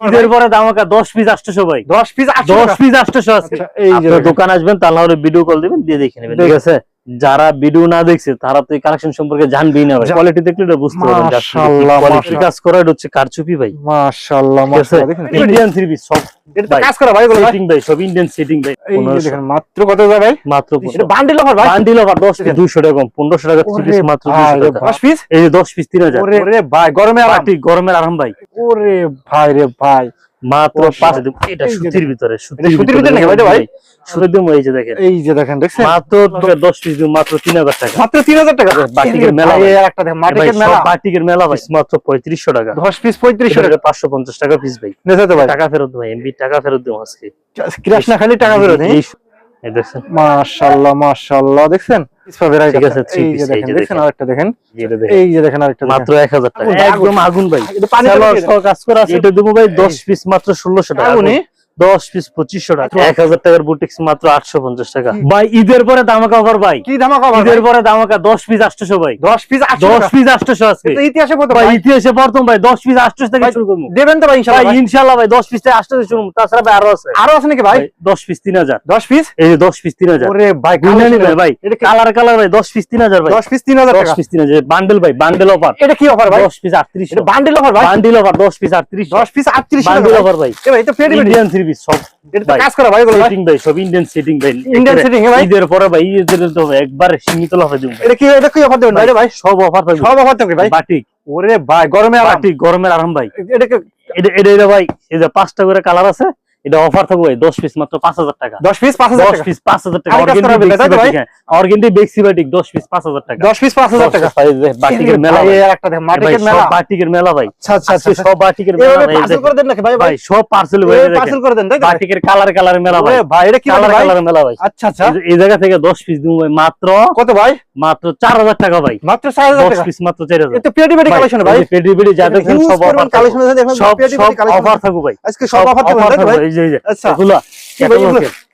ঈদের পরে দামাকা দশ পিস আসতো ভাই। দশ পিস দশ পিস আসতো আজকে আচ্ছা, দোকান আসবেন তাহলে হলে ভিডিও কল দিবেন দিয়ে দেখে নেবেন ঠিক আছে? যারা ভিডিও না দেখছে তারা তো এই কালেকশন সম্পর্কে জানবেই না কোয়ালিটি দেখলে এটা বুঝতে পারবেন মাশাআল্লাহ, মাশাআল্লাহ। কাজ করা এটা হচ্ছে কারচুপি ভাই। মাশাআল্লাহ মাশাআল্লাহ দেখেন ইন্ডিয়ান থ্রি পিস সব এটা কাজ করা ভাই এগুলো ভাই সেটিং ভাই সব ইন্ডিয়ান সেটিং ভাই। এই দেখেন মাত্র কত ভাই? মাত্র এটা বান্ডিল অফার ভাই? বান্ডিল অফার 10 পিস দেখেন। 200 টাকা কম 1500 টাকা থ্রি পিস মাত্র 200 টাকা। 10 পিস এই যে 10 পিস 3000 ওরে ওরে ভাই গরমে আরাম। গরমের আরাম ভাই। ওরে ভাই রে ভাই। মাত্র পাঁচ এটা সুতির ভিতরে সুতির ভিতরে নাকি ভাই, সুতির দিম এই যে দেখেন। এই যে দেখেন দেখছেন? মাত্র দশ পিস দিম মাত্র টাকা। মাত্র 3000 টাকা? বাটিকের মেলা ভাই, ভাই। আর একটা দেখেন মাটিকের মেলা। বাটিকের মেলা ভাই মাত্র পঁয়ত্রিশশো টাকা। 10 পিস 3500 টাকা। পাঁচশো পঞ্চাশ টাকা পিস ভাই। ভাই টাকা ফেরত ভাই এমবি টাকা ফেরত আজকে। ক্রাশ না খালি টাকা ফেরত হ্যাঁ? এই- মাশাআল্লাহ মাশাআল্লাহ দেখছেন? ঠিক আছে, এই যে দেখেন দেখেন। আরেকটা দেখেন। এই যে দেখেন। আরেকটা মাত্র এক হাজার টাকা। একদম আগুন ভাই। এটা পানি সহ কাজ করা আছে। এটা দেবো ভাই দশ পিস মাত্র ষোলোশো টাকা। আগুনে? দশ পিস পঁচিশশো টাকা আচ্ছা। এক হাজার টাকার বুটিক্স মাত্র আটশো পঞ্চাশ টাকা ভাই ঈদের পরে দামাকা অফার ভাই কি ভাই ঈদের পরে দামাকা দশ পিস ভাই 10 পিস দশ পিস আজকে ইতিহাসে ভাই ইতিহাসে প্রথম ভাই দশ পিস থেকে শুরু করব দেবেন তো ভাই ভাই ইনশাল্লাহ ভাই দশ পিস থেকে শুরু তাছাড়া ভাই আরও আছে আরও আছে নাকি ভাই দশ পিস তিন হাজার 10 পিস এই যে দশ পিস তিন হাজার ভাই ভাই এটা কালার কালার ভাই দশ পিস তিন হাজার ভাই 10 পিস 3000 দশ টাকা পিস তিন হাজার বান্ডেল ভাই বান্ডেল অফার এটা কি অফার ভাই দশ পিস আটত্রিশ বান্ডিল অফার ভাই বান্ডিল অফার দশ পিস আটত্রিশ 10 পিস 38 টাকা বান্ডিল ভাই। অফার ভাই এটা পেডি ইন্ডিয়ান থ্রি পিস সব এটা কাজ করা ভাই এগুলো সেটিং ভাই সব ইন্ডিয়ান সেটিং ভাই। ইন্ডিয়ান একেবারে ভাই? ঈদের পরে ভাই ঈদের তো একবার সীমিত লাভে দিব ভাই। এটা কি এটা কি অফার দেবেন ভাই ভাই? সব অফার থাকবে সব অফার থাকবে ভাই? বাটিক ওরে ভাই গরমে আরাম। বাটিক গরমের আরাম ভাই। এটা এটা এটা ভাই এই যে পাঁচটা করে কালার আছে এটা অফার থাকবে ভাই দশ পিস মাত্র পাঁচ হাজার টাকা। 10 পিস 5000 দশ টাকা? পিস পাঁচ হাজার টাকা। করা? অর্গেন্ডি বেক্সিবাটিক দশ পিস পাঁচ হাজার টাকা। 10 পিস 5000 টাকা। ভাই, বাটিকের মেলা ভাই। আর একটা দেখেন মাটিকের সব মেলা। বাটিকের মেলা ভাই। আচ্ছা আচ্ছা আচ্ছা। সব বাটিকের মেলা ভাই, পার্সেল করে দেন নাকি ভাই ভাই? সব পার্সেল পার্সেল করে দেন তাই বাটিকের কালার কালার মেলা ভাই। ভাই এটা কি কালার কালার মেলা ভাই। আচ্ছা আচ্ছা। এই জায়গা থেকে দশ পিস দিব ভাই মাত্র কত ভাই? মাত্র চার হাজার টাকা ভাই। মাত্র 4000 দশ টাকা? পিস মাত্র চার হাজার। এটা পেডি পেডি কালেকশন ভাই পেডি পেডি যা দেখেন সব অফার আছে, দেখেন, সব পেডি পেডি collection অফার থাকবে ভাই। আজকে সব অফার তো ভাই? থাকবে, এই যে এই যে আচ্ছা। এগুলা কি ভাই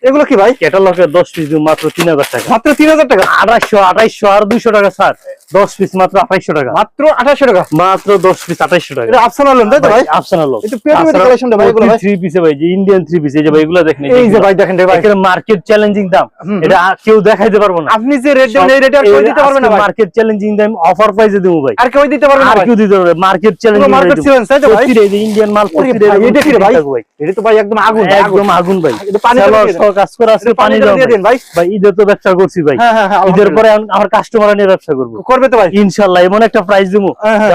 এগুলো কি ভাই? ক্যাটালগের দশ পিস মাত্র তিন হাজার টাকা। মাত্র 3000 টাকা? আড়াইশো আড়াইশো আর দুইশো টাকা স্যার। দশ পিস মাত্র আঠাইশো টাকা। মাত্র 2800 টাকা? মাত্র দশ পিস আঠাইশো টাকা। এটা আফসান আলম তাই তো ভাই আফসানা একটু পেডি পেডি কালেকশন ভাই এগুলো ভাই। থ্রি পিসে ভাই যে ইন্ডিয়ান থ্রি পিস এই যে ভাই এগুলো দেখেন এই যে ভাই দেখেন ভাই। এখানে মার্কেট চ্যালেঞ্জিং দাম। এটা কেউ দেখাইতে পারব না। আপনি যে রেট দেন এই রেটে আর কেউ দিতে পারবে না মার্কেট চ্যালেঞ্জিং দাম অফার প্রাইসে দেবো ভাই। আর কেউ দিতে পারবে না আর কেউ দিতে পারবে মার্কেট চ্যালেঞ্জিং মার্কেট চ্যালেঞ্জ তাই তো ভাই? ইন্ডিয়ান মাল ওরে প্রতিটা ভাই, এটা কি ভাই? এটা তো ভাই একদম আগুন আগুন একদম আগুন। ভাই। এটা পানি কাজ করা আছে পানি দিয়ে দেন ভাই। ভাই ঈদের তো ব্যবসা করছি ভাই। হ্যাঁ হ্যাঁ হ্যাঁ ঈদের পরে আমার কাস্টমার নিয়ে ব্যবসা করব। করবে তো ভাই। ইনশাল্লাহ এমন একটা প্রাইস দিব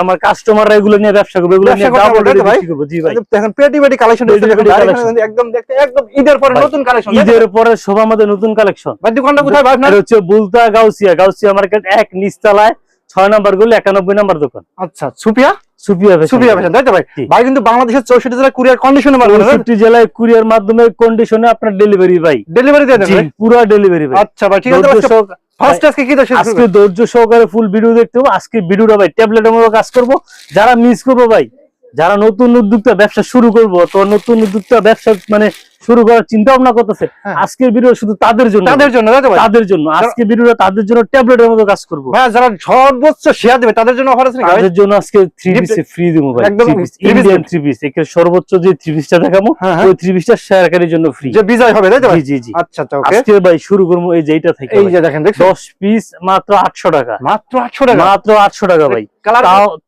আমার কাস্টমাররা এগুলো নিয়ে ব্যবসা করবে এগুলো নিয়ে ডাবল ভাই? বিক্রি করব। জি ভাই। দেখেন পেটি পেটি কালেকশন পেটি collection। একদম দেখতে একদম ঈদের পরে নতুন কালেকশন ঈদের পরে সব আমাদের নতুন কালেকশন ভাই দোকানটা কোথায় ভাই আপনার? হচ্ছে বুলতা গাউসিয়া গাউসিয়া মার্কেট এক নিচতলায় ছয় নাম্বারগুলো একানব্বই নাম্বার দোকান। আচ্ছা সুপিয়া? তাই তো ভাই? ভাই কিন্তু বাংলাদেশের চৌষট্টি জেলায় কুরিয়ার কন্ডিশনে চৌষট্টি জেলায় কুরিয়ার মাধ্যমে কন্ডিশনে আপনার ডেলিভারি ভাই। ডেলিভারি দিয়ে পুরো ডেলিভারি ভাই। আচ্ছা ভাই ঠিক আছে আজকে আজকে ধৈর্য সহকারে ফুল ভিডিও দেখতে হবে। আজকে ভিডিওটা ভাই ট্যাবলেটের মতো কাজ করব। যারা মিস করব ভাই যারা নতুন উদ্যোক্তা ব্যবসা শুরু করব তো নতুন উদ্যোক্তা ব্যবসা মানে শুরু করার চিন্তা ভাবনা করতেছে। হ্যাঁ। আজকের ভিডিও শুধু তাদের জন্য। তাদের জন্য তাদের জন্য। আজকে ভিডিওটা তাদের জন্য ট্যাবলেটের মতো কাজ করব। যারা সর্বোচ্চ শেয়ার দেবে তাদের জন্য অফার আছে তাদের জন্য আজকে থ্রি পিস ফ্রি দিব ভাই। একদম ইন্ডিয়ান থ্রি পিস একে সর্বোচ্চ যে থ্রি পিসটা দেখাবো হ্যাঁ, হ্যাঁ। ওই থ্রি পিসটা শেয়ারকারীর জন্য ফ্রি যে বিজয় হবে তাই তো জি জি জি। আচ্ছা আচ্ছা ওকে আজকে ভাই শুরু করব এই যেইটা থেকে এই যে দেখেন দেখছেন? দশ পিস মাত্র আটশো টাকা। মাত্র 800 টাকা? মাত্র আটশো টাকা ভাই। কালার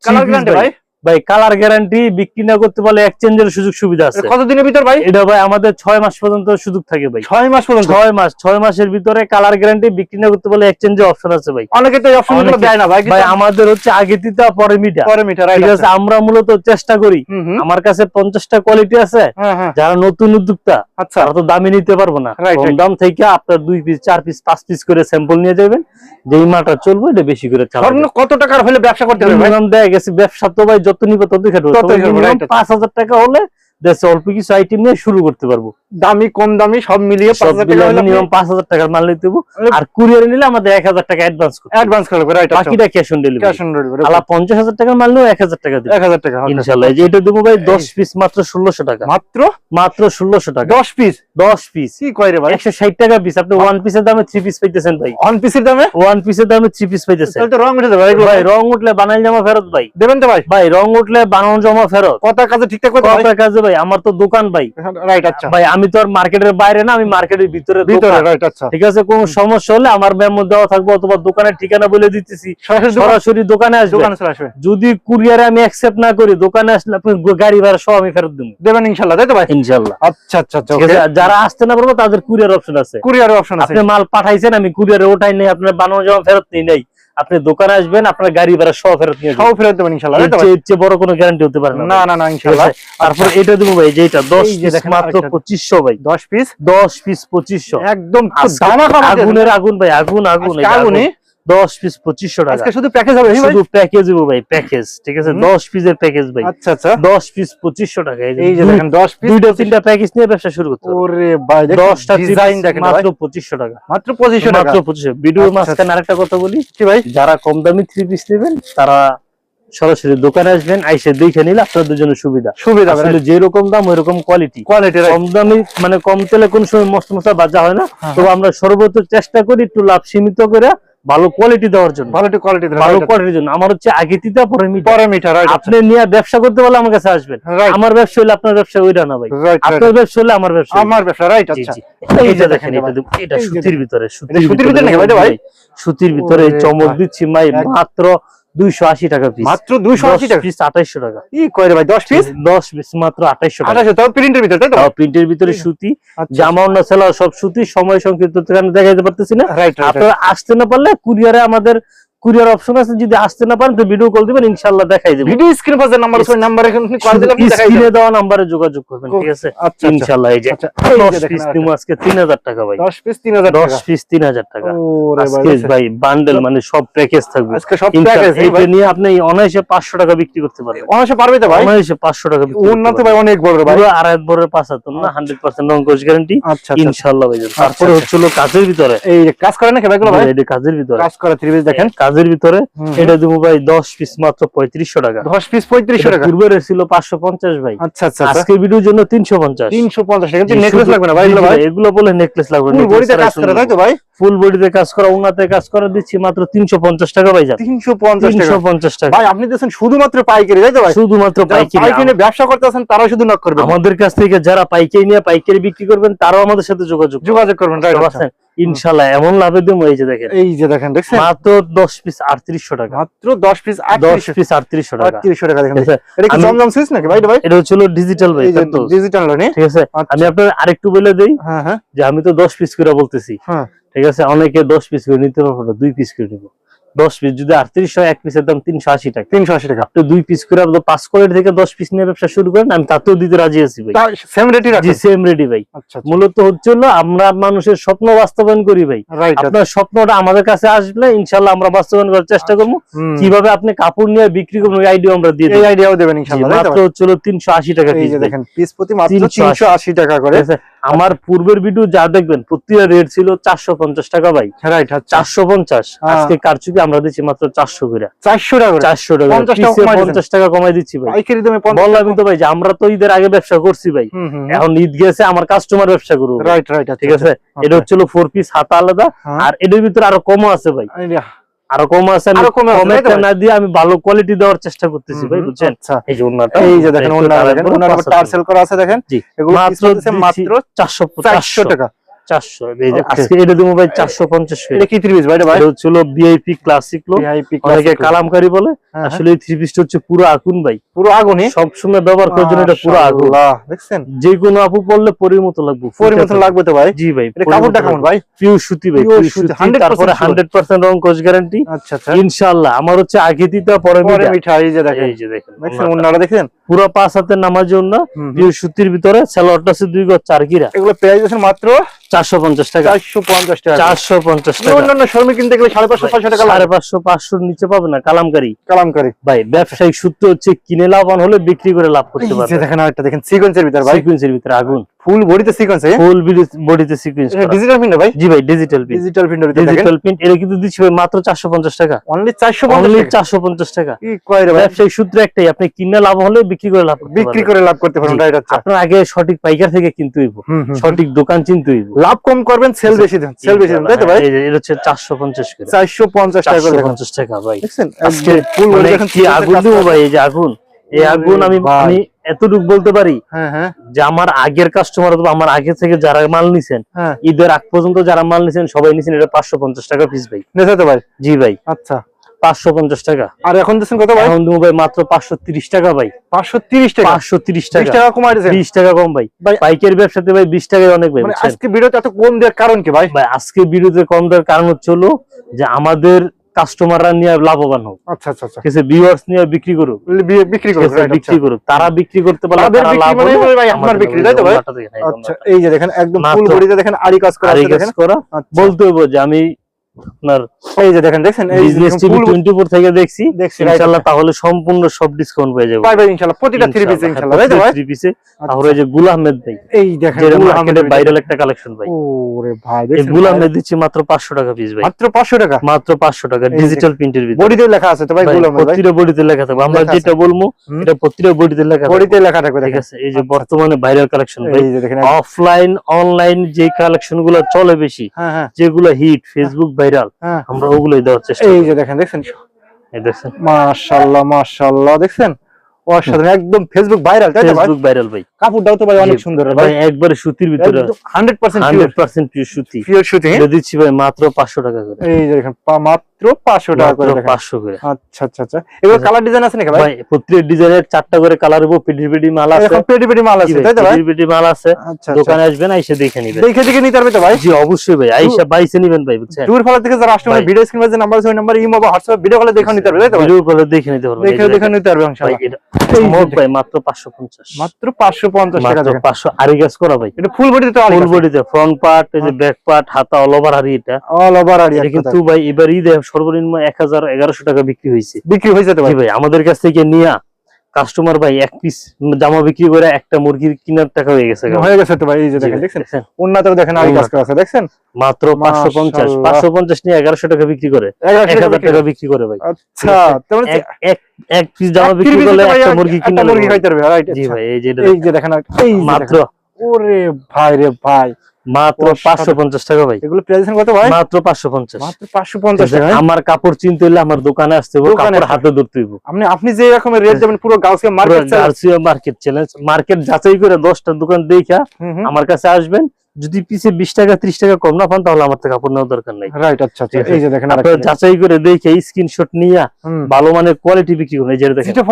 কালার গ্যারান্টি ভাই। ভাই কালার গ্যারান্টি বিক্রি না করতে পারলে এক্সচেঞ্জের সুযোগ সুবিধা আছে। এটা কত দিনের ভিতর ভাই? এটা ভাই আমাদের ছয় মাস পর্যন্ত সুযোগ থাকে ভাই। 6 মাস পর্যন্ত? ছয় মাস ছয় মাসের ভিতরে কালার গ্যারান্টি বিক্রি না করতে পারলে এক্সচেঞ্জের অপশন আছে ভাই। অনেকে তো অপশন দেয় না ভাই ভাই আমাদের হচ্ছে আগে দিতে পরে মিটা। পরে মিটার ঠিক আছে আমরা মূলত চেষ্টা করি। আমার কাছে পঞ্চাশটা কোয়ালিটি আছে। হ্যাঁ হ্যাঁ। যারা নতুন উদ্যোক্তা আচ্ছা। তারা তো দামে নিতে পারব না। কম দাম থেকে আপনার দুই পিস চার পিস পাঁচ পিস করে স্যাম্পল নিয়ে যাবেন। যে এই মালটা চলবে এটা বেশি করে চালাবেন। কত টাকার হলে ব্যবসা করতে হবে ভাই? দেয়া গেছে ব্যবসা তো ভাই যত নিবে তত. পাঁচ হাজার টাকা হলে দেশে অল্প কিছু আইটেম নিয়ে শুরু করতে পারব দামি কম দামি সব মিলিয়ে পাঁচ হাজার টাকা মিনিমাম পাঁচ হাজার টাকার মাল নিতে আর কুরিয়ারে নিলে আমাদের এক হাজার টাকা অ্যাডভান্স করতে অ্যাডভান্স বাকিটা cash on cash delivery on delivery আলা পঞ্চাশ হাজার টাকার মাল নিলেও এক হাজার টাকা দিবে। এক হাজার টাকা ইনশাল্লাহ এই যে এটা দেবো ভাই দশ পিস মাত্র ষোলোশো টাকা। মাত্র? মাত্র ষোলোশো টাকা। দশ পিস দশ পিস কি কয় রে ভাই? একশো ষাট টাকা পিস আপনি ওয়ান পিসের দামে থ্রি পিস পাইতেছেন ভাই। অন পিসের দামে? ওয়ান পিসের দামে থ্রি পিস পাইতেছেন। তাহলে তো রং উঠে ভাই ভাই রং উঠলে বানাই জামা ফেরত ভাই। দেবেন তো ভাই? ভাই রং উঠলে বানানো জমা ফেরত। কত কাজে ঠিকঠাক করে কাজে ভাই আমার তো দোকান ভাই। রাইট আচ্ছা। ভাই আমি তো আর মার্কেটের বাইরে না আমি মার্কেটের ভিতরে আচ্ছা। ঠিক আছে কোন সমস্যা হলে আমার মেমো দেওয়া থাকবে অথবা দোকানের ঠিকানা বলে দিতেছি। সরাসরি দোকানে আসবে। যদি কুরিয়ারে আমি অ্যাকসেপ্ট না করি দোকানে আসলে আপনি গাড়ি ভাড়া সব আমি ফেরত দেবো। দেবেন ইনশাল্লাহ তাই তো ভাই? ইনশাল্লাহ। আচ্ছা আচ্ছা আচ্ছা যারা আসতে না পারব তাদের কুরিয়ার অপশন আছে। কুরিয়ার অপশন আছে। আপনি মাল পাঠাইছেন আমি কুরিয়ারে ওঠাই নেই আপনার বানানো জমা ফেরত নেই নাই। আপনি দোকানে আসবেন আপনার গাড়ি ভাড়া সব ফেরত নিয়ে সব ফেরত দেবেন ইনশাল্লাহ এর চেয়ে- বড় কোনো গ্যারান্টি হতে পারে না না না আছে? তারপর এটা দেবো ভাই যেটা দশ পিস মাত্র। পঁচিশশো ভাই। দশ পিস দশ পিস পঁচিশশো। একদম। আগুনের আগুন ভাই আগুন আগুনে আগুন। দশ পিস পঁচিশশো টাকা। আজকে শুধু প্যাকেজ হবে শুধু প্যাকেজ দেবো ভাই প্যাকেজ ঠিক আছে। দশ পিসের প্যাকেজ ভাই। আচ্ছা আচ্ছা। দশ পিস পঁচিশশো টাকা। এই যে দেখেন দশ পিস দুইটা তিনটা প্যাকেজ নিয়ে ব্যবসা শুরু করতে ওরে ভাই দশটা ডিজাইন দেখেন মাত্র পঁচিশশো টাকা। মাত্র পঁচিশশো টাকা। মাত্র পঁচিশশো। ভিডিওর আচ্ছা, মাঝখানে আরেকটা কথা বলি। কি ভাই? যারা কম দামি থ্রি পিস নেবেন তারা সরাসরি দোকানে আসবেন আইসে দেখে নিলে আপনাদের জন্য সুবিধা। সুবিধা আসলে যেরকম দাম ওইরকম কোয়ালিটি কোয়ালিটি কম দামি মানে কম তেলে কোন সময় মস্ত মশলা বাজা হয় না। হ্যাঁ। তো আমরা সর্বোচ্চ চেষ্টা করি একটু লাভ সীমিত করে ভালো কোয়ালিটি দেওয়ার জন্য। ভালো কোয়ালিটি ভালো কোয়ালিটির জন্য। আমার হচ্ছে আগে তিতা পরে মিটার পরে মিটার আপনি নিয়ে ব্যবসা করতে বলে আমার কাছে আসবেন। আমার ব্যবসা হলে আপনার ব্যবসা ওইটা না ভাই। আপনার ব্যবসা হলে আমার ব্যবসা আমার ব্যবসা রাইট আচ্ছা। এইটা দেখেন এটা এটা সুতির ভিতরে সুতির ভিতরে নাকি ভাই, সুতির ভিতরে চমক দিচ্ছি মাই মাত্র দুইশো আশি টাকা পিস মাত্র দুইশো আশি টাকা? পিস আঠাইশো টাকা। কি কয় ভাই দশ পিস দশ পিস মাত্র আঠাইশো টাকা। তাও প্রিন্টের ভিতরে তাই তো? প্রিন্টের ভিতরে সুতি আচ্ছা। জামা অন্য সেলা সব সুতি সময় সংক্ষিপ্ত দেখা যেতে পারতেছি না। আপনারা আসতে না পারলে কুরিয়ারে আমাদের কুরিয়ার অপশন আছে যদি আসতে না পারেন তো ভিডিও কল দিবেন ইনশাল্লাহ দেখাই দেবো। ভিডিও স্ক্রিন পাশে নাম্বার আছে নাম্বার এখানে কল দিলে আপনি দেখাই স্ক্রিনে দেওয়া নাম্বারে যোগাযোগ করবেন ঠিক আছে? আচ্ছা আচ্ছা। ইনশাল্লাহ এই যে আচ্ছা, এই যে দশ দেখেন পিস আরেকটা। আজকে তিন হাজার টাকা ভাই। 10 পিস 3000 দশ টাকা। পিস তিন হাজার টাকা। ওরে ভাই আজকে ভাই বান্ডেল মানে সব প্যাকেজ থাকবে। আজকে সব প্যাকেজ এই ভাই। নিয়ে আপনি অনায়াসে পাঁচশো টাকা বিক্রি করতে পারবেন। অনাসে পারবে তো ভাই। অনায়াসে পাঁচশো টাকা বিক্রি পারবেন। ভাই অনেক বড় রে ভাই। পুরো আড়াই বড়ের পাঁচ হাত না হান্ড্রেড পার্সেন্ট রঙ্কশ গ্যারান্টি আচ্ছা আচ্ছা ইনশাল্লাহ ভাই তারপরে আচ্ছা। হচ্ছিল কাজের ভিতরে। এই যে কাজ করে না কি ভাইগুলো ভাই? এটা কাজের ভিতরে। কাজ করে থ্রি পিস দেখেন কাজের ভিতরে এটা দেবো ভাই দশ পিস মাত্র পঁয়ত্রিশশো টাকা। 10 পিস 3500 টাকা? পূর্বের ছিল পাঁচশো পঞ্চাশ ভাই। আচ্ছা আচ্ছা আচ্ছা। আজকের ভিডিওর জন্য তিনশো পঞ্চাশ। 350 টাকা। নেকলেস লাগবে না ভাই এগুলো বলে নেকলেস লাগবে বডিতে কাজ করে তাই তো ভাই? ফুল বডিতে কাজ করা উন্নাতে কাজ করা দিচ্ছি মাত্র তিনশো পঞ্চাশ টাকা ভাই যান। 350 তিনশো টাকা। পঞ্চাশ টাকা। ভাই আপনি দিয়েছেন শুধুমাত্র পাইকারি তাই তো ভাই? শুধুমাত্র পাইকারি। ব্যবসা করতে আছেন তারাও শুধু নক করবে আমাদের কাছ থেকে যারা পাইকারি নিয়ে পাইকারি বিক্রি করবেন তারাও আমাদের সাথে যোগাযোগ যোগাযোগ করবেন রাইট ইনশাল্লাহ এমন লাভে দেবো এই যে দেখেন। এই যে দেখেন দেখছেন? মাত্র দশ পিস আটত্রিশশো টাকা। মাত্র 10 পিস দশ 3800 পিস আটত্রিশশো টাকা। 3800 টাকা দেখেন। আছে? এটা কি জমজম সুইচ নাকি ভাই ভাই? এটা হলো ডিজিটাল ভাই? ডিজিটাল নি? ঠিক আছে আচ্ছা। আমি আপনার আরেকটু বলে দেই হ্যাঁ হ্যাঁ। যে আমি তো দশ পিস করে বলতেছি। হ্যাঁ। ঠিক আছে অনেকে দশ পিস করে নিতে পারব না দুই পিস করে নিবো। দশ পিস যদি আটত্রিশশো এক পিসের দাম তিনশো আশি টাকা। 380 টাকা। আপনি দুই পিস করে আপনি পাঁচ কোয়ালিটি থেকে দশ পিস নিয়ে ব্যবসা শুরু করেন আমি তাতেও দিতে রাজি আছি ভাই। সেম রেটই জি সেম রেডি ভাই। আচ্ছা আচ্ছা। মূলত হচ্ছে হলো আমরা মানুষের স্বপ্ন বাস্তবায়ন করি ভাই। আপনার স্বপ্নটা আমাদের কাছে আসলে ইনশাল্লাহ আমরা বাস্তবায়ন করার চেষ্টা করব। কীভাবে আপনি কাপড় নিয়ে বিক্রি করবেন ওই আইডিয়া আমরা দিয়ে এই আইডিয়াও দেবেন ইনশাআল্লাহ তাই মাত্র ভাই? হচ্ছিল তিনশো আশি টাকা দেখেন পিস প্রতি মাত্র তিনশো আশি। টাকা করে? আমার পূর্বের ভিডিও যা দেখবেন প্রতিটা রেট ছিল চারশো পঞ্চাশ টাকা ভাই। রাইট আচ্ছা চারশো পঞ্চাশ। হ্যাঁ। আজকে কারচুপি আমরা দিচ্ছি মাত্র চারশো করে। 400 টাকা চারশো টাকা 50 টাকা পিসে কমাই দিছেন। পঞ্চাশ টাকা কমাই দিচ্ছি ভাই। পাইকারি দামে 50 বললাম তো ভাই যে আমরা তো ঈদের আগে ব্যবসা করছি ভাই। এখন ঈদ গেছে আমার কাস্টমার ব্যবসা করব রাইট রাইট ঠিক আছে? এটা হচ্ছিল ফোর পিস হাতা আলাদা। হ্যাঁ। আর এটার ভিতরে আরও কমও আছে ভাই। আরও কম আছে আরও কমে? না দিয়ে আমি ভালো কোয়ালিটি দেওয়ার চেষ্টা করতেছি ভাই বুঝছেন? আচ্ছা। এই যে ওন্নাটা এই যে দেখেন একটু দেখেন উপরে ওনার পাঁচ হাত টার্সেল করা আছে দেখেন। এগুলো মাত্র মাত্র মাত্র চারশো 400 টাকা। চারশো। এই যে Okay. আজকে এটা দেবো ভাই চারশো পঞ্চাশ এটা কি 30 ভাই ভাই? হচ্ছিল বিআইপি ক্লাসিক লো অনেকে কালামকারি বলে। আসলে এই থ্রি পিসটা হচ্ছে পুরো আগুন ভাই। পুরো আগুনই সবসময় ব্যবহার করার জন্য এটা পুরো আগুন। দেখছেন? যে কোনো আপু পড়লে পরির মতো লাগবে। পরিবর্তন লাগবে তো ভাই? জি ভাই কাপড়টা কেমন ভাই? পিওর সুতি ভাই পিওর সুতি, সুতি। 100% তারপরে হান্ড্রেড পার্সেন্ট রং কোচ গ্যারান্টি আচ্ছা আচ্ছা। ইনশাআল্লাহ আমার হচ্ছে আগে দিতে পরে। মিঠা এই যে দেখেন। এই যে দেখেন দেখছেন ওনারা দেখেন পুরো পাঁচ হাতের নামার জন্য। সুতির ভিতরে স্যালোয়ারটা আছে দুই গজ চার গিরা। এগুলো প্রাইস আছে মাত্র চারশো পঞ্চাশ টাকা। চারশো পঞ্চাশ টাকা। চারশো পঞ্চাশ টাকা। অন্যান্য শোরুমে কিনতে গেলে সাড়ে পাঁচশো ছয়শো টাকা সাড়ে পাঁচশো পাঁচশোর নিচে পাবে না কালামকারি। কালামকারি। ভাই ব্যবসায়িক সূত্র হচ্ছে কিনে লাভবান হলে বিক্রি করে লাভ করতে পারবে। দেখেন আরেকটা দেখেন সিকোয়েন্সের ভিতর ভাই। সিকুয়েন্সের ভিতরে আগুন। ফুল বডিতে সিকোয়েন্স ফুল বডিতে সিকুয়েন্স ডিজিটাল প্রিন্ট ভাই? জি ভাই ডিজিটাল প্রিন্ট ডিজিটাল প্রিন্ট এটা কিন্তু দিচ্ছি ভাই মাত্র চারশো পঞ্চাশ টাকা। অনলি চারশো অনলি পঞ্চাশ টাকা। কি কয় রে ভাই? ব্যবসায়িক সূত্র একটাই আপনি কিনে লাভ হলে বিক্রি করে লাভ বিক্রি করে লাভ করতে পারেন জি। রাইট আচ্ছা। আপনার আগে সঠিক পাইকার থেকে কিনতে হইব। সঠিক দোকান হইব। লাভ কম করবেন সেল বেশি দেন সেল বেশি দেন তাই তো ভাই? এটা হচ্ছে চারশো পঞ্চাশ করে। চারশো পঞ্চাশ টাকা করে চারশো দেখেন পঞ্চাশ টাকা ভাই। দেখছেন? আজকে ফুল মানে কি আগুন দেবো ভাই এই যে আগুন। এই আগুন আমি আমি এতটুকু বলতে পারি হ্যাঁ হ্যাঁ। যে আমার আগের কাস্টমার অথবা আমার আগে থেকে যারা মাল নিছেন হ্যাঁ। ঈদের আগ পর্যন্ত যারা মাল নিছেন সবাই নিছেন এটা পাঁচশো পঞ্চাশ টাকা পিস ভাই। জি ভাই। আচ্ছা। পাঁচশো পঞ্চাশ টাকা। আর এখন দিচ্ছেন কত ভাই? এখন দেবো ভাই মাত্র পাঁচশো তিরিশ টাকা ভাই। পাঁচশো তিরিশ টাকা? পাঁচশো তিরিশ টাকা। টাকা কমাই বিশ টাকা কম ভাই। ভাই ব্যবসাতে ভাই বিশ টাকায় অনেক ভাই মানে আজকে ভিডিওতে এত কম দেওয়ার কারণ কি ভাই? ভাই আজকে ভিডিওতে কম দেওয়ার কারণ হচ্ছে হলো যে আমাদের কাস্টমাররা নিয়ে লাভবান হোক। আচ্ছা আচ্ছা আচ্ছা। ভিউয়ার্স নিয়ে বিক্রি করুক। বিক্রি আছে, right, আচ্ছা। বিক্রি করুক। তারা বিক্রি করতে পারলে তারা লাভ মানে ভাই আপনার বিক্রি, তাই তো ভাই? এই আচ্ছা এই যে দেখেন একদম মাত্র- ফুল বডিতে দেখেন আরি কাজ করা আছে দেখেন। বলতে হইব যে আমি আপনার এই যে দেখেন এই দেখুন টোয়েন্টি ফোর থেকে দেখছি। ইনশাল্লাহ তাহলে সম্পূর্ণ সব ডিসকাউন্ট পেয়ে যাব। পাই ভাই ইনশাআল্লাহ প্রতিটা থ্রি পিস ইনশাআল্লাহ তাই তো ভাই? থ্রি পিসে আচ্ছা। যে গুল আহমেদ ভাই এই দেখেন গুল ভাইরাল একটা কালেকশন ভাই। ওরে ভাই এই দেখছেন গুল আহমেদ দিচ্ছি মাত্র পাঁচশো টাকা পিস ভাই। মাত্র 500 টাকা? মাত্র পাঁচশো টাকা ডিজিটাল প্রিন্টের ভিতরে। বডিতে লেখা আছে তো ভাই গুল আহমেদ প্রতিটা বডিতে লেখা থাকবে। আমরা যেটা বলব এটা প্রতিটা বডিতে লেখা বডিতে লেখা থাকবে ঠিক আছে এই যে বর্তমানে ভাইরাল কালেকশন ভাই। এই যে দেখেন অফলাইন অনলাইন যে কালেকশনগুলো চলে বেশি হ্যাঁ হ্যাঁ। যেগুলো হিট ফেসবুক ভাইরাল হ্যাঁ। আমরা ওগুলোই দেওয়ার চেষ্টা এই যে দেখেন দেখছেন? এই দেখছেন? মাশাআল্লাহ মাশাআল্লাহ দেখছেন? অসাধারণ একদম ফেসবুক ভাইরাল তাই ফেসবুক ভাইরাল ভাই। কাপড়টাও তো ভাই অনেক সুন্দর। ভাই একবারে সুতির ভিতরে। Hundred percent hundred percent pure সুতি। পিওর সুতি এটা দিচ্ছি ভাই মাত্র পাঁচশো টাকা করে। এই দেখেন মাত্র পাঁচশো টাকা করে মাত্র দেখেন। পাঁচশো করে। আচ্ছা আচ্ছা আচ্ছা। এগুলো কালার ডিজাইন আছে নাকি ভাই? ভাই প্রত্যেক ডিজাইনের চারটা করে কালার হব পিডি পিডি মাল আছে। এখন মাল আছে তাই তো ভাই? পিডি পিডি মাল আছে। আচ্ছা আচ্ছা। দোকানে আসবেন এসে দেখে নিবেন। দেখে দেখে নিতে পারবে তো ভাই? জি অবশ্যই ভাই আইসা বাইসে নিবেন ভাই বুঝছেন? দূর ফেলা থেকে যারা আসলে ভিডিও স্ক্রিনে যে নাম্বার আছে ওই নাম্বার ইমো বা হোয়াটসঅ্যাপ ভিডিও কলে দেখে নিতে পারবে তাই তো ভিডিও কলে দেখে নিতে পারবেন দেখে দেখে নিতে পারবে ইনশাআল্লাহ। এটা এই যে মোট দেখেন। ভাই মাত্র পাঁচশো পঞ্চাশ। মাত্র পাঁচশো পঞ্চাশ টাকা দেখেন। পাঁচশো আড়ি গাছ করা ভাই? এটা ফুল বডিতে তো ফুল বডিতে ফ্রন্ট পার্ট এই যে ব্যাক পার্ট হাতা অল ওভার হারি এটা। অল ওভার আড়ি কিন্তু ভাই এবার ঈদে সর্বনিম্ন এক হাজার টাকা বিক্রি হয়েছে। বিক্রি হয়ে যেতে ভাই ভাই আমাদের কাছ থেকে নিয়া কাস্টমার ভাই এক পিস জামা বিক্রি করে একটা মুরগির কিনার টাকা হয়ে গেছে। হয়ে গেছে তো ভাই এই যে দেখেন দেখছেন? দেখছেন? দেখেন কাজ আছে দেখছেন? মাত্র পাঁচশো পঞ্চাশ। মাশাআল্লাহ। পাঁচশো পঞ্চাশ নিয়ে এগারোশো টাকা বিক্রি করে। এগারোশো এক টাকা হাজার বিক্রি টাকা বিক্রি করে ভাই। আচ্ছা তার মানে এক এক পিস জামা বিক্রি করলে একটা এক- মুরগি একটা কিনে মুরগি খাইতে পারবে রাইট জি ভাই এই যে এই যে দেখেন। এই মাত্র। ওরে ভাই রে ভাই। মাত্র অসাধারণ। পাঁচশো পঞ্চাশ টাকা ভাই। এগুলো কত ভাই? মাত্র পাঁচশো পঞ্চাশ। মাত্র পাঁচশো পঞ্চাশ টাকা। হ্যাঁ? আমার কাপড় চিনতে হইলে আমার দোকানে আসতে হবে কাপড় হাতে ধরতে হইব। আপনি আপনি যে রকমের রেট যাবেন পুরো গাউসিয়া মার্কেট গার্সিয়া মার্কেট চ্যালেঞ্জ মার্কেট যাচাই করে দশটা দোকান দেখা আমার কাছে আসবেন। যদি পিছে বিশ টাকা ত্রিশ টাকা কম না পান তাহলে আমার থেকে কাপড় নেওয়ার দরকার নাই। রাইট আচ্ছা আচ্ছা। ঠিক আছে। এই যে দেখেন আপনারা যাচাই করে দেখে স্ক্রিনশট নিয়ে ভালো মানের কোয়ালিটি বিক্রি করুন। এটা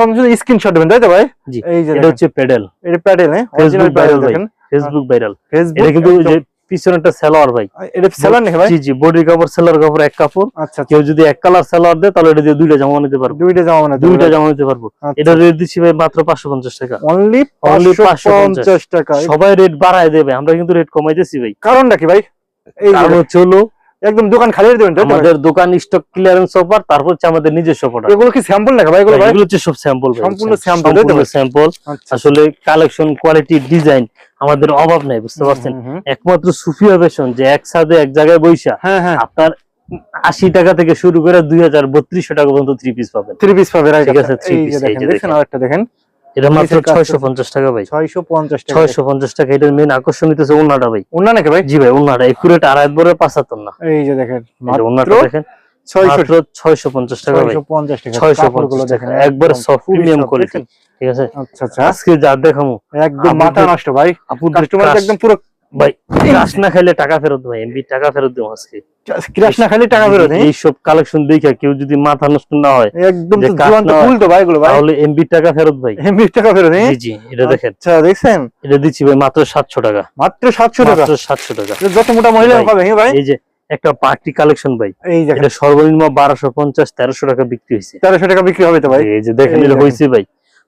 স্ক্রিনশট দেবেন তাই তো ভাই? জি। এই যে এটা হচ্ছে প্যাডেল এটা প্যাডেল হ্যাঁ? ফেসবুক অরিজিনাল প্যাডেল ভাইরাল দেখেন। ফেসবুক ভাইরাল ফেসবুক এটা কিন্তু পিছনেরটা সেলোয়ার ভাই। এটা সেলার নাকি ভাই? জি জি বডি কাপড় সেলোয়ার কাপড় এক কাপড়। আচ্ছা আচ্ছা। কেউ যদি এক কালার সেলোয়ার দেয় তাহলে এটা দিয়ে দুইটা জামা নিতে পারব। দুইটা জামা মানে দুইটা জামা নিতে পারব। আচ্ছা। এটা রেট দিচ্ছি ভাই মাত্র পাঁচশো পঞ্চাশ টাকা। অনলি Only 550 টাকা। সবাই রেট বাড়ায় দেবে আমরা কিন্তু রেট কমাইতেছি ভাই। কারণটা কি ভাই? এই হচ্ছে একদম দোকান খালি দেবেন আমাদের দোকান স্টক ক্লিয়ারেন্স অফার তারপর হচ্ছে আমাদের নিজস্ব প্রোডাক্ট এগুলো কি স্যাম্পল নাকি ভাই এগুলো ভাই এগুলো হচ্ছে সব স্যাম্পল সম্পূর্ণ তাই স্যাম্পল আচ্ছা। আসলে কালেকশন কোয়ালিটি ডিজাইন আমাদের অভাব নাই বুঝতে পারছেন। একমাত্র সুফিয়া ফ্যাশন যে একসাথে এক জায়গায় বইসা হ্যাঁ হ্যাঁ। আপনার আশি টাকা থেকে শুরু করে দুই হাজার বত্রিশশো টাকা পর্যন্ত থ্রি পিস পাবেন। থ্রি পিস পাবে রাইট। ঠিক আছে, দেখেন দেখেন। আরেকটা দেখেন। এটা মাত্র ছয়শো পঞ্চাশ টাকা ভাই। 650 টাকা। ছয়শো পঞ্চাশ টাকা এটার মেন আকর্ষণ হইতেছে ভাই। নাকি ভাই? জি ভাই উন্নাটা একুরেট আড়াই বড় পাঁচাত্তর না এই যে দেখেন এটা দেখেন। 600 মাত্র ছয়শো পঞ্চাশ টাকা ভাই। 650 টাকা। ছয়শো কাপড়গুলো পঞ্চাশ দেখেন টাকা একবারে একদম সফট খুবই প্রিমিয়াম soft, কোয়ালিটি দেখেন? ঠিক আছে? আচ্ছা আচ্ছা। আজকে যা দেখামু একদম আপুদের- মাথা নষ্ট ভাই। আপুদের কাস্টমার crush- একদম পুরো ভাই ক্রাশ না খাইলে টাকা ফেরত ভাই এমবি টাকা ফেরত দেবো আজকে। ক্রাশ না খালি টাকা বেরোয় এই কালেকশন দেখে কেউ যদি মাথা নষ্ট না হয় একদম তো হয়, ভাই ভাই। তাহলে এমবি টাকা ফেরত ভাই। এমবি টাকা জি জি এটা দেখেন। আচ্ছা দেখছেন? এটা দিচ্ছি ভাই মাত্র সাতশো টাকা। মাত্র 700 টাকা। মাত্র সাতশো টাকা। যত মোটা মহিলা হবে হ্যাঁ ভাই? এই যে একটা পার্টি কালেকশন ভাই। এই দেখেন। এটা সর্বনিম্ন বারোশো পঞ্চাশ তেরোশো টাকা বিক্রি হয়েছে। 1300 টাকা বিক্রি হবে তো ভাই? এই যে দেখেন এটা। হয়েছে ভাই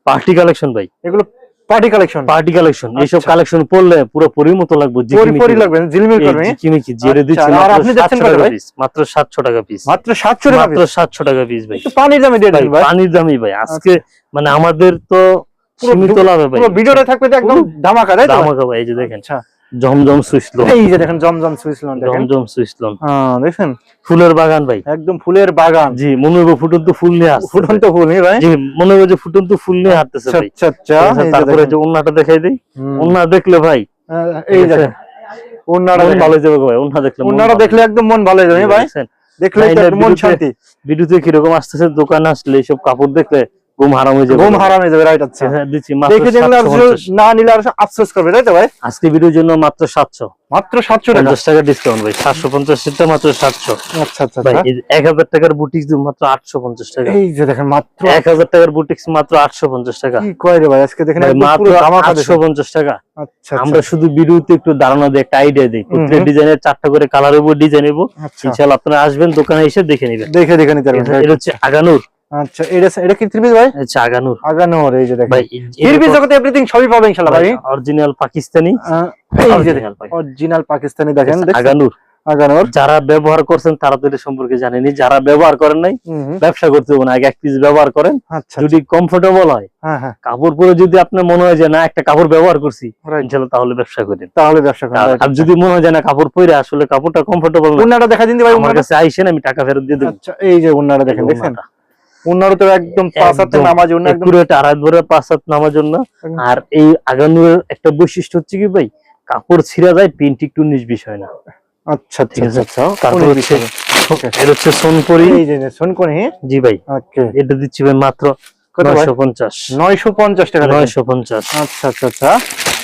পার্টি কালেকশন ভাই। এগুলো পার্টি কালেকশন? পার্টি কালেকশন এইসব আচ্ছা। কালেকশন পড়লে পুরো পরির মতো লাগবে পরি লাগবে ঝিলমিল করবে জিকিমিকি জেরে আচ্ছা, দিচ্ছি আর আপনি 700 কত ভাই? পিস মাত্র 700 টাকা পিস মাত্র সাতশো টাকা মাত্র 700 টাকা পিস ভাই। পানির দামে দিয়ে ভাই পানির দামই ভাই। আজকে মানে আমাদের তো সীমিত লাভে ভাই। পুরো ভিডিওটা থাকবে একদম ধামাকা তাই তো ভাই? ভাই এই যে দেখেন। আচ্ছা। জমজম সুইসলো এই যে দেখেন জমজম সুইসলন দেখেন। জমজম সুইসলন হ্যাঁ দেখেন? ফুলের বাগান ভাই। একদম ফুলের বাগান। জি মনে হবে ফুটন্ত ফুল নিয়ে আসছে। ফুটন্ত ফুল নি ভাই? জি মনে হবে যে ফুটন্ত ফুল নিয়ে হাঁটতেছে আচ্ছা ভাই। আচ্ছা আচ্ছা তারপরে। যে ওন্নাটা দেখাই দেই। ওন্না দেখলে ভাই। আহ, এই দেখেন দেখেন। ভালো হয়ে যাবে ভাই ওন্না দেখলে ভালো দেখলে একদম মন ভালো হয়ে যাবে ভাই? দেখলে মন শান্তি। ভিডিওতে কীরকম আসতেছে দোকান আসলে এইসব কাপড় দেখলে ঘুম হারাম হয়ে যাবে ঘুম হারাম হয়ে যাবে রাইট আচ্ছা। হ্যাঁ, দিচ্ছি দেখে দেখলে আর 750 না নিলে আর আফসোস করবে তাই তো ভাই? আজকে ভিডিওর জন্য মাত্র সাতশো। মাত্র সাতশো টাকা? ডিসকাউন্ট ভাই মাত্র আচ্ছা আচ্ছা ভাই। এক হাজার টাকার বুটিক্স মাত্র আটশো পঞ্চাশ টাকা। এই যে দেখেন মাত্র এক হাজার টাকার বুটিক্স মাত্র আটশো পঞ্চাশ টাকা। কি কয় রে ভাই আজকে দেখেন মাত্র টাকা। আচ্ছা আমরা শুধু ভিডিওতে একটু ধারণা দিই একটা আইডিয়া দিই। প্রত্যেক ডিজাইনের চারটা করে কালার উপর ডিজাইন আচ্ছা। ইনশাল্লাহ আপনারা আসবেন দোকানে এসে দেখে নেবেন। দেখে দেখে নিতে পারবেন। এটা হচ্ছে আগানুর। আচ্ছা এটা এটা কি ভাই? এটা হচ্ছে আগানুর। এই যে দেখেন। ভাই জগতে এভরিথিং সবই পাবেন ইনশাআল্লাহ ভাই অরিজিনাল পাকিস্তানি। এই যে পাকি- অরিজিনাল পাকিস্তানি। দেখেন? আগানুর। আগানোর। যারা ব্যবহার করছেন তারা তো এটা সম্পর্কে জানেনি। যারা ব্যবহার করেন নাই। ব্যবসা করতে হবে না। আগে এক পিস ব্যবহার করেন আচ্ছা যদি কমফোর্টেবল হয়। হ্যাঁ হ্যাঁ। কাপড় পরে যদি আপনার মনে হয় যে না একটা কাপড় ব্যবহার করছি তাহলে ব্যবসা করেন। তাহলে ব্যবসা করেন আর- যদি মনে হয় যে না কাপড় পরে আসলে কাপড়টা কমফোর্টেবল না উন্নাটা দেখা দিন ভাই উন্নাটা। কাছে আইসেন আমি টাকা ফেরত দিয়ে দেবো। আচ্ছা এই যে উন্নাটা দেখেন দেখেন উন্নারও তো একদম পাঁচ হাতে উন্না একদম একুরেট আড়াই ভরে পাঁচ হাত নামার জন্য আর এই আগানুরের একটা বৈশিষ্ট্য হচ্ছে কি ভাই? কাপড় ছিঁড়া যায় প্রিন্ট একটু উনিশ বিষয় না। আচ্ছা ঠিক ঠিক আছে আছে তারপর হচ্ছে. এটা হচ্ছে সোনপুরি। এই যে শুন কোন জি ভাই। ওকে এটা দিচ্ছি ভাই মাত্র কত ভাই? নয়শো পঞ্চাশ। 950 টাকা। নয়শো পঞ্চাশ। আচ্ছা আচ্ছা আচ্ছা।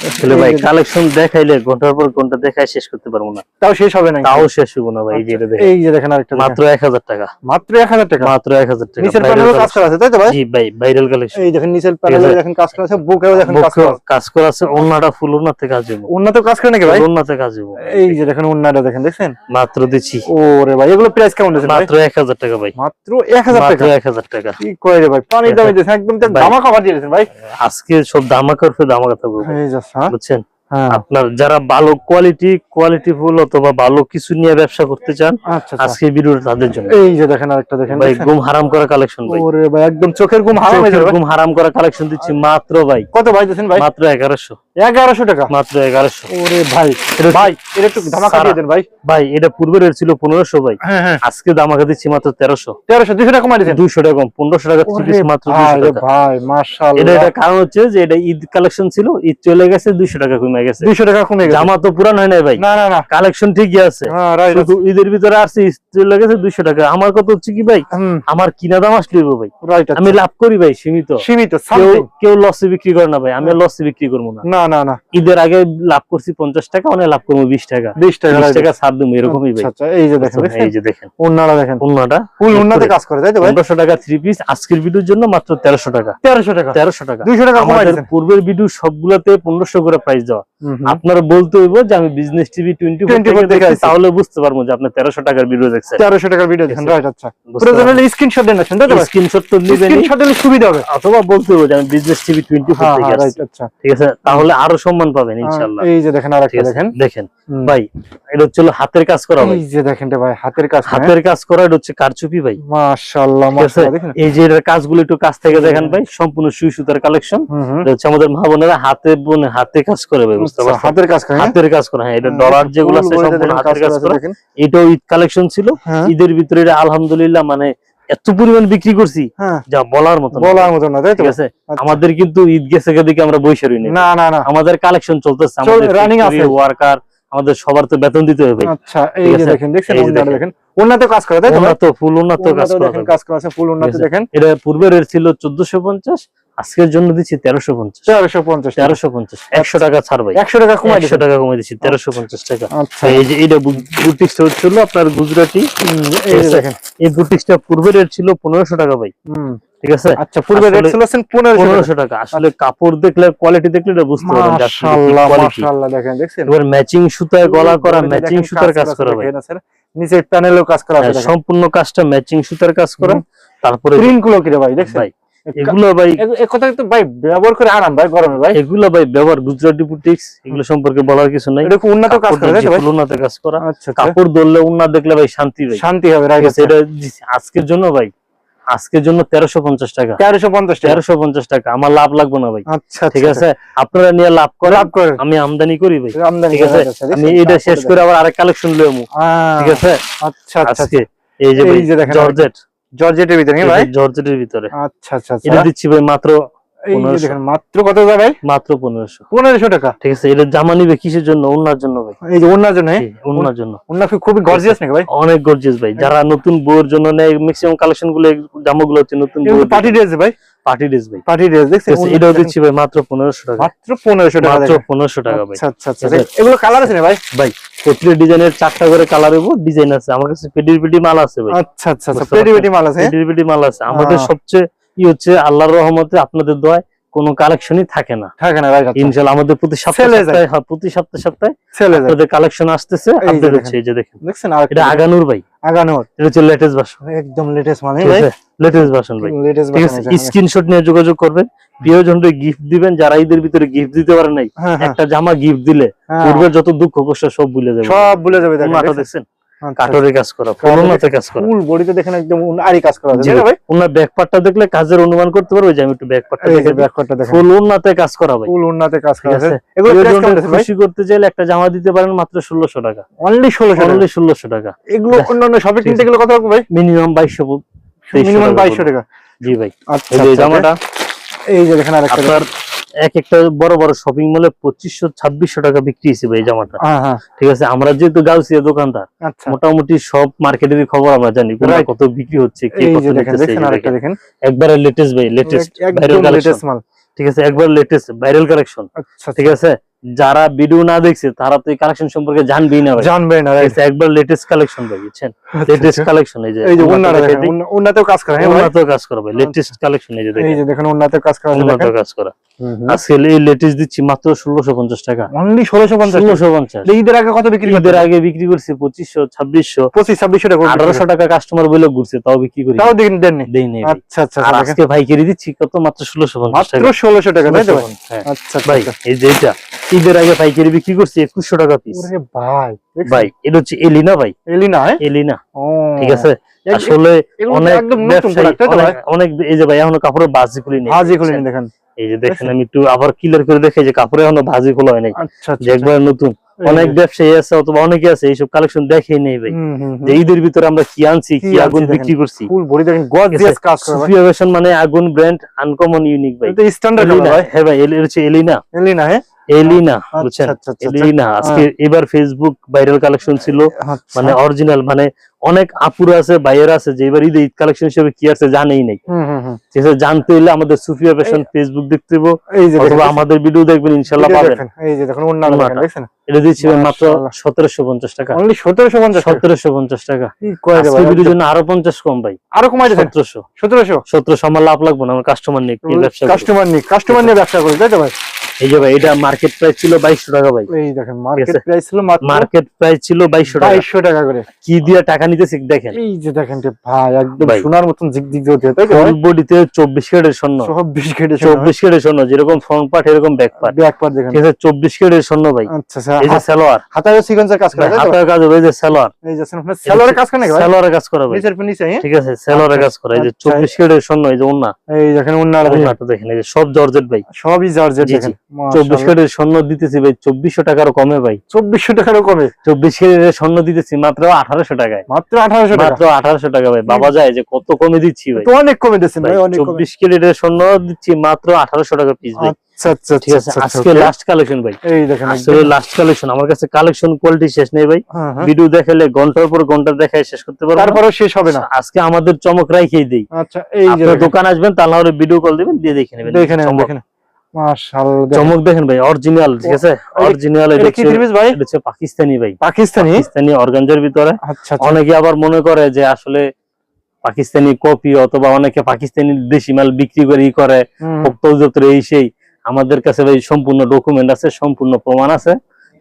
আসলে ভাই কালেকশন দেখাইলে ঘণ্টার পর ঘণ্টা দেখায় শেষ করতে পারব না। তাও শেষ হবে না তাও শেষ হব না ভাই এই যে দেখেন। এই যে দেখেন আরেকটা মাত্র এক হাজার টাকা। মাত্র 1000 টাকা? মাত্র এক হাজার টাকা। নিচের প্যানেলও কাজ করা আছে তাই তো ভাই? জি ভাই ভাইরাল কালেকশন এই দেখেন নিচের প্যানেলে দেখেন কাজ করা আছে বুকেও দেখেন কাজ করা আছে। কাজ করা আছে অন্যটা ফুল ওনাতে কাজ হব উন্নত কাজ করে নাকি ভাই? ওনাতে কাজ হব এই যে দেখেন উন্নাটা দেখেন দেখছেন? মাত্র দিচ্ছি। ওরে ভাই এগুলো প্রাইস কেমন দিয়েছেন ভাই? মাত্র এক হাজার টাকা ভাই। মাত্র 1000 মাত্র টাকা? এক হাজার টাকা। কি কয় রে ভাই পানির দামে দিয়েছেন একদম। ধামাকা দিয়েছেন ভাই। আজকে সব দামাকা উপরে দামাকা থাকবে। বুঝছেন? হ্যাঁ আপনার যারা ভালো কোয়ালিটি কোয়ালিটি ফুল অথবা ভালো কিছু নিয়ে ব্যবসা করতে চান আচ্ছা আচ্ছা। আজকে ভিডিওটা তাদের জন্য। এই যে দেখেন আরেকটা দেখেন ভাই? ঘুম হারাম করা কালেকশন ভাই। ওরে ভাই একদম চোখের ঘুম হারাম হয়ে যাবে। ঘুম হারাম করা কালেকশন দিচ্ছি মাত্র ভাই। কত ভাই দিয়েছেন ভাই? মাত্র এগারোশো। এগারোশো টাকা। মাত্র এগারোশো। ওরে ভাই ভাই এটা একটু ধামাকা দিয়ে দেন ভাই। ভাই এটা পূর্বের রেট ছিল পনেরোশো ভাই। হ্যাঁ হ্যাঁ। আজকে দামাকা দিচ্ছি মাত্র তেরোশো। তেরোশো দুশো টাকা কমাই দিয়েছেন দুইশো টাকা কম পনেরোশো টাকা থ্রি ওরে পিস মাত্র ভাই দুইশো রে টাকা। ভাই মাশাআল্লাহ। এটা এটা কারণ হচ্ছে যে এটা ঈদ কালেকশন ছিল ঈদ চলে গেছে দুইশো টাকা কমে গেছে। দুইশো টাকা কমে গেছে। জামা তো পুরান হয় নাই ভাই। না না না। কালেকশন ঠিকই আছে। হ্যাঁ শুধু ঈদের ভিতরে আসছে ঈদ চলে গেছে দুইশো টাকা। আমার কথা হচ্ছে কি ভাই? আমার কিনা দাম আসলে ভাই। রাইট আমি লাভ করি ভাই সীমিত। সীমিত কেউ কেউ লসে বিক্রি করে না ভাই। আমি লসে বিক্রি করব না। না না না। ঈদের আগে লাভ করছি পঞ্চাশ টাকা অনেক লাভ করব বিশ টাকা। বিশ টাকা বিশ right। টাকা ছাড় দেবো এরকমই ভাই। আচ্ছা আচ্ছা এই যে দেখেন দেখছেন? এই যে দেখেন। উন্নাটা দেখেন। ফুল কাজ করে তাই তো ভাই? পনেরোশো টাকা থ্রি পিস আজকের ভিডিওর জন্য মাত্র তেরোশো টাকা। তেরোশো টাকা। তেরোশো টাকা। দুইশো টাকা কমাই পূর্বের ভিডিও সবগুলাতে পনেরোশো করে প্রাইস দেওয়া। আপনারা বলতে হইব যে আমি বিজনেস টিভি টোয়েন্টি 24 দেখে তাহলে বুঝতে পারব যে আপনি তেরোশো টাকার ভিডিও দেখছেন। তেরোশো টাকার ভিডিও দেখেন রাইট আচ্ছা। প্রয়োজন হলে স্ক্রিনশট দেন না শুনতে তো স্ক্রিনশট তো নিবেন স্ক্রিনশট দিলে সুবিধা হবে। অথবা বলতে হইব যে আমি বিজনেস টিভি টোয়েন্টি ফোর হ্যাঁ থেকে হ্যাঁ রাইট আচ্ছা। ঠিক আছে? তাহলে আরও সম্মান পাবেন ইনশাল্লাহ এই যে দেখেন আরেকটা দেখেন। দেখেন। ভাই এটা হচ্ছে হাতের কাজ করা ভাই। এই যে দেখেন ভাই হাতের কাজ হ্যাঁ? হাতের কাজ করা এটা হচ্ছে কারচুপি ভাই। মাশাআল্লাহ মাশাআল্লাহ দেখেন। এই যে এটার কাজগুলো একটু কাছ থেকে দেখেন ভাই। সম্পূর্ণ সুই সুতার কালেকশন এটা হচ্ছে আমাদের মা বোনেরা হাতে বোনে হাতে কাজ করে ভাই বুঝতে আচ্ছা, পারছেন? হাতের কাজ করে হ্যাঁ? হাতের কাজ করা হ্যাঁ এটা হ্যাঁ, ডলার যেগুলো আছে সম্পূর্ণ হাতের কাজ করা। এটাও ঈদ কালেকশন ছিল। ঈদের ভিতরে আলহামদুলিল্লাহ মানে এত পরিমাণ বিক্রি করছি যা বলার মতো বলার মতো না তাই ঠিক আছে? আচ্ছা। আমাদের কিন্তু ঈদ গেছে দিকে আমরা বৈশা রইনি। না না না। আমাদের কালেকশন চলতেছে আমাদের আছে। ওয়ার্কার আমাদের সবার তো বেতন দিতে হবে। আচ্ছা এই যে? দেখেন দেখেন। দেখেন? উন্নাতে কাজ করে তাই তো? ফুল উন্নত কাজ করা দেখেন কাজ করা আছে ফুল আছে। দেখেন। এটা পূর্বের ছিল চোদ্দশো পঞ্চাশ আজকের জন্য দিচ্ছি তেরোশো পঞ্চাশ। তেরোশো পঞ্চাশ তেরোশো পঞ্চাশ। একশো টাকা ছাড় ভাই একশো টাকা কমাই একশো টাকা কমে দিচ্ছি তেরোশো পঞ্চাশ টাকা। আচ্ছা। এই যে এটা বুটিক্সটা হচ্ছিল আপনার গুজরাটি। এই? বুটিক্সটা পূর্বের রেট ছিল পনেরোশো টাকা ভাই। ঠিক আছে? আচ্ছা পূর্বে রেট ছিল পনেরোশো টাকা। আসলে কাপড় দেখলে কোয়ালিটি দেখলে এটা বুঝতে পারবেন যে আসলে কি মাশাআল্লাহ মাশাআল্লাহ দেখেন দেখছেন? এবার ম্যাচিং সুতায় গলা করা ম্যাচিং সুতার কাজ করা ভাই। প্যানেলও কাজ করা সম্পূর্ণ কাজটা ম্যাচিং সুতার কাজ করা। তারপরে প্রিন্টগুলো কি রে ভাই দেখছেন? ভাই এগুলো ভাই কথা তো ভাই ব্যবহার করে আরাম ভাই গরমে ভাই। এগুলো ভাই ব্যবহার গুজরাটি বুটিক্স এগুলো সম্পর্কে বলার কিছু নাই। এটা উন্নত কাজ করে ভাই? উন্নত কাজ করা। আচ্ছা আচ্ছা। কাপড় ধরলে উন্নত দেখলে ভাই শান্তি ভাই। শান্তি হবে রাইট এটা আজকের জন্য ভাই আজকের জন্য তেরোশো পঞ্চাশ টাকা। তেরোশো পঞ্চাশ তেরোশো পঞ্চাশ টাকা আমার লাভ লাগবে না ভাই। আচ্ছা ঠিক আছে? আপনারা নিয়ে লাভ করে লাভ করে আমি আমদানি করি ভাই। আমদানি ঠিক আছে? আচ্ছা, আমি এটা শেষ করে আবার আরেক কালেকশন লয়ে ঠিক আছে? আচ্ছা আচ্ছা। আজকে এই যে ভাই জর্জেট। জর্জেটের ভিতরে ভাই? জর্জেটের ভিতরে। আচ্ছা আচ্ছা আচ্ছা। এটা দিচ্ছি ভাই মাত্র এই যে 1500 দেখেন মাত্র কত ভাই? মাত্র পনেরোশো। পনেরোশো টাকা। ঠিক আছে এটা জামা নিবে কিসের জন্য? ওনার জন্য ভাই। এই যে ওনার জন্য জি, ওনার জন্য। ওনার খুবই গর্জিয়াস নাকি ভাই? অনেক গর্জিয়াস ভাই। যারা নতুন বউর জন্য নেয় ম্যাক্সিমাম কালেকশনগুলো জামাগুলো হচ্ছে নতুন পার্টি ড্রেস ভাই? পার্টি ড্রেস ভাই। পার্টি ড্রেস দেখছেন? এটাও দিচ্ছি ভাই মাত্র পনেরোশো টাকা। মাত্র টাকা মাত্র দেখেন। পনেরোশো টাকা ভাই। আচ্ছা আচ্ছা আচ্ছা আছে। এগুলো কালার আছে না ভাই? ভাই ডিজাইনের চারটা করে কালার ডিজাইন আছে। আমার কাছে মাল আছে ভাই। আচ্ছা আচ্ছা আচ্ছা পেটি পেটি মাল আছে পেডির পেডি মাল আছে। আমাদের সবচেয়ে ই হচ্ছে আল্লাহর রহমতে আপনাদের দোয়ায় কোনো কালেকশনই থাকে না। থাকে না। আমাদের প্রতি সপ্তাহে হয়ে প্রতি সপ্তাহে সপ্তাহে আপনাদের কালেকশন আসতেছে। হচ্ছে এই যে দেখেন। দেখছেন আর এটা আগানুর ভাই। আগানোর এটা হচ্ছে লেটেস্ট ভার্সন একদম লেটেস্ট মানে ভাই? লেটেস্ট ভার্সন ভাই। লেটেস্ট ভার্সন স্ক্রিনশট নিয়ে যোগাযোগ করবেন। প্রিয়জনকে গিফট দিবেন যারা ঈদের ভিতরে গিফট দিতে পারে নাই হ্যাঁ হ্যাঁ। একটা জামা গিফট দিলে হ্যাঁ। পূর্বের যত দুঃখ কষ্ট সব ভুলে যাবে। সব ভুলে যাবে দেখেন ওনাটা দেখছেন? দেখছেন আচ্ছা, কাজ করা পুরোনাতে কাজ করা। ফুল বডিতে দেখেন একদম আরি কাজ করা আছে ভাই? ওনার ব্যাক পার্টটা দেখলে কাজের অনুমান করতে পারবে যে আমি একটু ব্যাক পার্টটা এই যে দেখে ব্যাক পার্টটা দেখেন। ফুল ওনাতে কাজ করা ভাই। ফুল উন্নতে কাজ করা আছে। এগুলো প্রাইস কেমন আছে ভাই? খুশি করতে চাইলে একটা জামা দিতে পারেন মাত্র ষোলোশো টাকা। অনলি 1600 অনলি ষোলোশো টাকা। এগুলো অন্যান্য শপে কিনতে গেলে কত রাখব ভাই? মিনিমাম বাইশশো মিনিমাম 2200 টাকা জি ভাই। আচ্ছা আচ্ছা, জামাটা। এই যে দেখেন আরেকটা এক একটা বড় বড় শপিং মলে পঁচিশশো ছাব্বিশশো টাকা বিক্রি ভাই এই জামাটা। হ্যাঁ হ্যাঁ। ঠিক আছে আমরা যেহেতু গাউসিয়া দোকানদার আচ্ছা। মোটামুটি সব মার্কেটের খবর আমরা জানি কত বিক্রি হচ্ছে একবারে লেটেস্ট ভাই লেটেস্ট ঠিক আছে একবার লেটেস্ট ভাইরাল কালেকশন আচ্ছা ঠিক আছে যারা ভিডিও না দেখছে তারা তো এই কালেকশন সম্পর্কে জানবেই না জানবে না একবার লেটেস্ট কালেকশন ভাই বুঝছেন? আচ্ছা, লেটেস্ট আচ্ছা। কালেকশন এই যে এই যে উন্নাতেও কাজ করে হ্যাঁ ভাই? কাজ করা ভাই লেটেস্ট কালেকশন এই যে দেখেন। এই যে দেখেন উন্নাতেও কাজ করা আছে উন্নত দেখেন কাজ করা। আজকে লেটেস্ট দিচ্ছি মাত্র ষোলোশো পঞ্চাশ টাকা। অনলি 1650 ষোলোশো পঞ্চাশ। ঈদের আগে কত বিক্রি ঈদের আগে বিক্রি করছি পঁচিশশো ছাব্বিশশো। 25 2600 টাকা আঠারোশো টাকা কাস্টমার বলে ঘুরছে তাও বিক্রি করি। তাও দিন দেননি? দেই ভাই। আচ্ছা আজকে ভাইকারি দিচ্ছি কত? মাত্র ষোলোশো পঞ্চাশ মাত্র টাকা 1600 টাকা তাই তো? ভাই 1650, ভাই। এই যে এটা ঈদের আগে পাইকারি বিক্রি করছি একুশশো টাকা পিস ভাই ভাই এটা হচ্ছে এলিনা ভাই। এলিনা হ্যাঁ? এলিনা ঠিক আছে? আসলে অনেক অনেক এই যে ভাই এখনও কাপড়ের বাজি খুলি নেই ভাজি খুলে নিন দেখেন। এই যে দেখেন আমি একটু আবার ক্লিয়ার করে দেখে যে কাপড়ে এখনও ভাজি খোলা হয় নাই। আচ্ছা আচ্ছা একবার নতুন। অনেক ব্যবসায়ী আছে অথবা অনেকে আছে এইসব কালেকশন দেখে নেই ভাই। যে ঈদের ভিতরে আমরা কি আনছি কি আগুন বিক্রি করছি। মানে আগুন ব্র্যান্ড আনকমন ইউনিক ভাই। স্ট্যান্ডার্ড হ্যাঁ ভাই এলিনা এলিনা হ্যাঁ? এলিনা বুঝছেন? এলিনা আজকে এবার ফেসবুক ভাইরাল কালেকশন ছিল। মানে অরিজিনাল মানে অনেক আপুরা আছে যে এবার ঈদে ঈদ কালেকশন হিসেবে কি আছে জানেই নাই। জানতে হলে আমাদের সুফিয়া ফ্যাশন ফেসবুক দেখতে হবে অথবা আমাদের ভিডিও দেখবেন ইনশাল্লাহ পাবেন। এই যে দেখুন অন্যান্য দেখছেন? এটা দিচ্ছি মাত্র সতেরোশো পঞ্চাশ টাকা। অনলি 1750 টাকা? সতেরোশো পঞ্চাশ টাকা। ভিডিওর জন্য আরও পঞ্চাশ কম ভাই। আরও কমাই দিয়েছেন সতেরোশো। 1700 সতেরোশো আমার লাভ লাগবে না আমার কাস্টমার নিয়ে ব্যবসা কাস্টমার নিয়ে কাস্টমার নিয়ে ব্যবসা করি তাই তো ভাই? এই যে ভাই এটা মার্কেট প্রাইস ছিল টাকা ভাই। এই দেখেন মার্কেট প্রাইস ছিল মাত্র মার্কেট প্রাইস ছিল বাইশশো টাকা। 2200 টাকা করে। কি দিয়ে টাকা নিতেছি দেখেন। এই যে দেখেন রে ভাই একদম ভাই। সোনার মতন জিগজিগ জ্বলছে তাই তো ফুল বডিতে চব্বিশ ক্যারেটের স্বর্ণ। চব্বিশ কেটে চব্বিশ ক্যারেটের স্বর্ণ যেরকম ফ্রন্ট পার্ট এরকম ব্যাক পার্ট ব্যাক পার দেখেন। ঠিক আছে ক্যারেটের স্বর্ণ ভাই। আচ্ছা আচ্ছা। এই যে সালোয়ার। হাতায় সিকোয়েন্সের কাজ করে কাজ হবে এই যে সালোয়ার। এই যে আপনার সেলরের কাজ করে ভাই? সালোয়ারের কাজ করা ভাই। নিচের নিচে হ্যাঁ? ঠিক আছে সালোয়ারের কাজ করা। এই যে আচ্ছা। চব্বিশ ক্যারেটের স্বর্ণ এই যে ওন্না এই দেখেন উন্নার দেখেন। ওন্নাটা দেখেন এই যে সব জর্জেট ভাই। সবই জর্জেট দেখেন। চব্বিশ ক্যারেটের স্বর্ণ দিতেছি ভাই চব্বিশশো টাকার কমে ভাই। চব্বিশশো টাকারও কমে? চব্বিশ ক্যারেটের স্বর্ণ দিতেছি মাত্র আঠারোশো টাকায়। মাত্র আঠারোশো মাত্র আঠারোশো টাকা ভাই বাবা যায় যে কত কমে দিচ্ছি ভাই। তো অনেক কমে দিচ্ছেন ভাই, ভাই অনেক কমে। চব্বিশ ক্যারেটের স্বর্ণ দিচ্ছি মাত্র আঠারোশো টাকা পিস ভাই। আচ্ছা আচ্ছা ঠিক আছে আচ্ছা, আজকে লাস্ট কালেকশন ভাই। এই দেখেন আসলে লাস্ট কালেকশন আমার কাছে কালেকশন কোয়ালিটি শেষ নেই ভাই। হ্যাঁ, হ্যাঁ। ভিডিও দেখালে ঘণ্টার পর ঘণ্টা দেখায় শেষ করতে পারব। তারপরেও শেষ হবে না। আজকে আমাদের চমক রাইখেই দেই। আচ্ছা এই যে দোকান আসবেন তাহলে হলে ভিডিও কল দিবেন দিয়ে দেখে নেবেন। দেখে নেন চমক। দেখেন মাশাআল্লাহ দেখেন। চমক দেখেন ভাই অরিজিনাল ঠিক আছে? অরিজিনাল এটা এটা কি ভাই? এটা পাকিস্তানি ভাই। পাকিস্তানি? পাকিস্তানি অর্গানজার ভিতরে। অনেকে আবার মনে করে যে আসলে পাকিস্তানি কপি অথবা অনেকে পাকিস্তানি দেশি মাল বিক্রি করে ই করে এই সেই। আমাদের কাছে ভাই সম্পূর্ণ ডকুমেন্ট আছে সম্পূর্ণ প্রমাণ আছে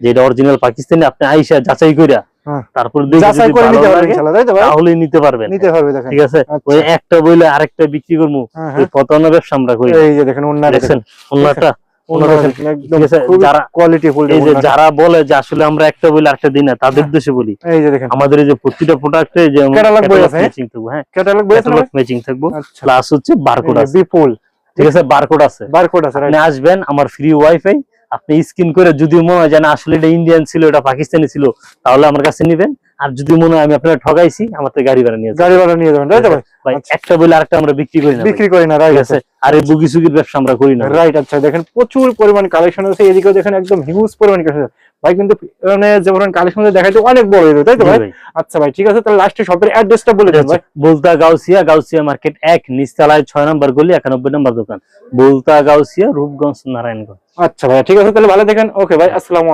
যে এটা অরিজিনাল পাকিস্তানি। আপনি আইসা যাচাই কইরা। তারপর যদি করে ভালো নিতে নিতে পারবেন। নিতে পারবে দেখেন। ঠিক আছে? আচ্ছা। ওই একটা বইলে আরেকটা বিক্রি করব হ্যাঁ, হ্যাঁ। প্রতারণা ব্যবসা আমরা করি। এই যে দেখেন অন্যটা যারা- বলে যে আসলে আমরা একটা বইলে আরেকটা দিই না তাদের উদ্দেশ্যে বলি। এই যে দেখেন। আমাদের এই যে প্রতিটা প্রোডাক্টে যে হ্যাঁ? ম্যাচিং থাকব হ্যাঁ? ম্যাচিং থাকব। আচ্ছা। প্লাস হচ্ছে বারকোড বিপুল। ঠিক আছে? বারকোড আছে। বারকোড আছে আসবেন আমার ফ্রি ওয়াইফাই আপনি স্ক্রিন করে যদি মনে হয় যে আসলে এটা ইন্ডিয়ান ছিল, এটা পাকিস্তানি ছিল, তাহলে আমার কাছে নিবেন। আর যদি মনে হয় আমি আপনার ঠগাইছি আমার তো গাড়ি ভাড়া নিয়ে গাড়ি ভাড়া নিয়ে যাবেন তাই তো ভাই আচ্ছা। একটা বলে আরেকটা আমরা বিক্রি করি না বিক্রি করি না রাইট আছে? আছে। আর এই বুগি সুগির ব্যবসা আমরা করি না রাইট আচ্ছা দেখেন প্রচুর পরিমাণ কালেকশন আছে এদিকেও দেখেন একদম হিউজ পরিমাণ কালেকশন ভাই কিন্তু মানে যে পরিমাণ কালেকশন দেখাইতে অনেক বড় হয়ে তাই তো ভাই। আচ্ছা ভাই ঠিক আছে তাহলে লাস্টে শপের অ্যাড্রেসটা বলে দেন ভাই। বলতা গাউসিয়া গাউসিয়া মার্কেট এক নিচতলায় ছয় নম্বর গলি একানব্বই নম্বর দোকান। বলতা গাউসিয়া রূপগঞ্জ নারায়ণগঞ্জ। আচ্ছা ভাই ঠিক আছে তাহলে ভালো দেখেন। ওকে ভাই আসসালামু